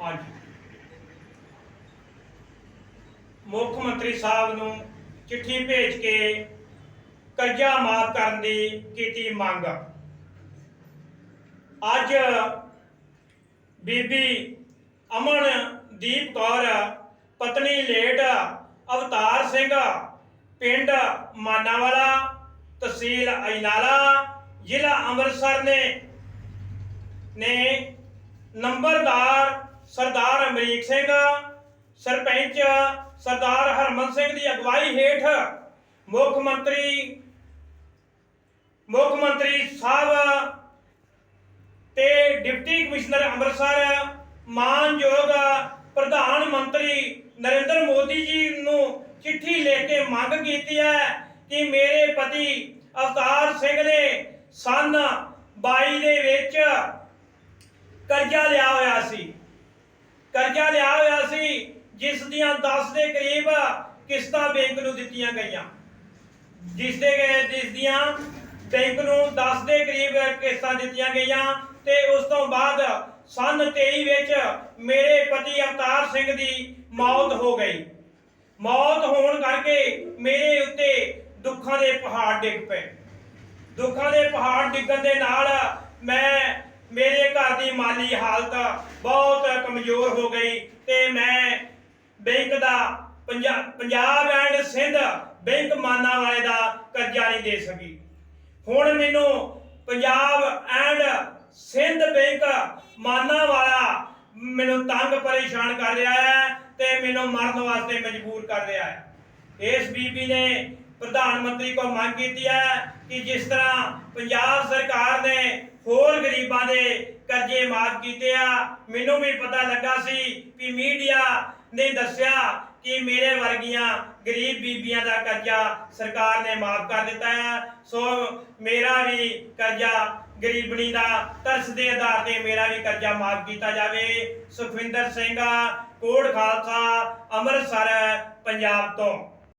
ਹਾਂਜੀ ਮੁੱਖ ਮੰਤਰੀ ਸਾਹਿਬ ਨੂੰ ਚਿੱਠੀ ਭੇਜ ਕੇ ਕਰਜ਼ਾ ਮਾਫ ਕਰਨ ਦੀ ਕੀਤੀ ਮੰਗ। ਅੱਜ ਬੀਬੀ ਅਮਨਦੀਪ ਕੌਰ, ਪਤਨੀ ਲੇਟ ਅਵਤਾਰ ਸਿੰਘ, ਪਿੰਡ ਮਾਨਾਵਾਲਾ, ਤਹਿਸੀਲ ਅਜਨਾਲਾ, ਜ਼ਿਲ੍ਹਾ ਅੰਮ੍ਰਿਤਸਰ ਨੇ ਨੇ ਨੰਬਰਦਾਰ ਸਰਦਾਰ ਅਮਰੀਕ ਸਿੰਘ, ਸਰਪੰਚ ਸਰਦਾਰ ਹਰਮਨ ਸਿੰਘ ਦੀ ਅਗਵਾਈ ਹੇਠ ਮੁੱਖ ਮੰਤਰੀ ਮੁੱਖ ਮੰਤਰੀ ਸਾਹਿਬ ਤੇ ਡਿਪਟੀ ਕਮਿਸ਼ਨਰ ਅੰਮ੍ਰਿਤਸਰ, ਮਾਨਯੋਗ ਪ੍ਰਧਾਨ ਮੰਤਰੀ ਨਰਿੰਦਰ ਮੋਦੀ ਜੀ ਨੂੰ ਚਿੱਠੀ ਲਿਖ ਕੇ ਮੰਗ ਕੀਤੀ ਹੈ ਕਿ ਮੇਰੇ ਪਤੀ ਅਵਤਾਰ ਸਿੰਘ ਨੇ ਸਨ 22 ਦੇ ਵਿੱਚ ਕਰਜ਼ਾ ਲਿਆ ਹੋਇਆ ਸੀ। ਕਰਜ਼ਾ ਲਿਆ ਹੋਇਆ ਸੀ, ਜਿਸ ਦੀਆਂ 10 ਦੇ ਕਰੀਬ ਕਿਸ਼ਤਾਂ ਬੈਂਕ ਨੂੰ ਦਿੱਤੀਆਂ ਗਈਆਂ। ਜਿਸ ਦੇ ਜਿਸ ਦੀਆਂ ਬੈਂਕ ਨੂੰ 10 ਦੇ ਕਰੀਬ ਕਿਸ਼ਤਾਂ ਦਿੱਤੀਆਂ ਗਈਆਂ ਤੇ ਉਸ ਤੋਂ ਬਾਅਦ ਸਨ 23 ਵਿੱਚ ਮੇਰੇ ਪਤੀ ਅਵਤਾਰ ਸਿੰਘ ਦੀ ਮੌਤ ਹੋ ਗਈ। ਮੌਤ ਹੋਣ ਕਰਕੇ ਮੇਰੇ ਉੱਤੇ ਦੁੱਖਾਂ ਦੇ ਪਹਾੜ ਡਿੱਗ ਪਏ। ਦੁੱਖਾਂ ਦੇ ਪਹਾੜ ਡਿੱਗਣ ਦੇ ਨਾਲ ਮੈਂ ਦੀ ਮਾਲੀ ਹਾਲਤ ਬਹੁਤ ਕਮਜ਼ੋਰ ਹੋ ਗਈ ਤੇ ਮੈਂ ਬੈਂਕ ਦਾ ਪੰਜਾਬ ਐਂਡ ਸਿੰਧ ਬੈਂਕ ਮਾਨਾ ਵਾਲੇ ਦਾ ਕਰਜ਼ਾ ਨਹੀਂ ਦੇ ਸਕੀ। ਹੁਣ ਮੈਨੂੰ ਪੰਜਾਬ ਐਂਡ ਸਿੰਧ ਬੈਂਕ ਮਾਨਾ ਵਾਲਾ ਮੈਨੂੰ ਤੰਗ ਪਰੇਸ਼ਾਨ ਕਰ ਰਿਹਾ ਹੈ ਤੇ ਮੈਨੂੰ ਮਰਨ ਵਾਸਤੇ ਮਜਬੂਰ ਕਰ ਰਿਹਾ ਹੈ। ਇਸ ਬੀਬੀ ਨੇ ਪ੍ਰਧਾਨ ਮੰਤਰੀ ਕੋ ਮੰਗ ਕੀਤੀ ਹੈ ਕਿ ਜਿਸ ਤਰ੍ਹਾਂ ਪੰਜਾਬ ਸਰਕਾਰ ਨੇ ਹੋਰ ਗਰੀਬਾਂ ਦੇ ਕਰਜ਼ੇ ਮਾਫ ਕੀਤੇ ਆ, ਮੈਨੂੰ ਵੀ ਪਤਾ ਲੱਗਾ ਸੀ ਕਿ ਮੀਡੀਆ ਨੇ ਦੱਸਿਆ ਕਿ ਮੇਰੇ ਵਰਗੀਆਂ ਗਰੀਬ ਬੀਬੀਆਂ ਦਾ ਕਰਜ਼ਾ ਸਰਕਾਰ ਨੇ ਮਾਫ ਕਰ ਦਿੱਤਾ ਹੈ। ਸੋ ਮੇਰਾ ਵੀ ਕਰਜ਼ਾ ਗਰੀਬਣੀ ਦਾ ਤਰਸ ਦੇ ਆਧਾਰ ਤੇ ਮੇਰਾ ਵੀ ਕਰਜ਼ਾ ਮਾਫ ਕੀਤਾ ਜਾਵੇ। ਸੁਖਵਿੰਦਰ ਸਿੰਘ ਕੋਟ ਖਾਲਸਾ, ਅੰਮ੍ਰਿਤਸਰ, ਪੰਜਾਬ ਤੋਂ।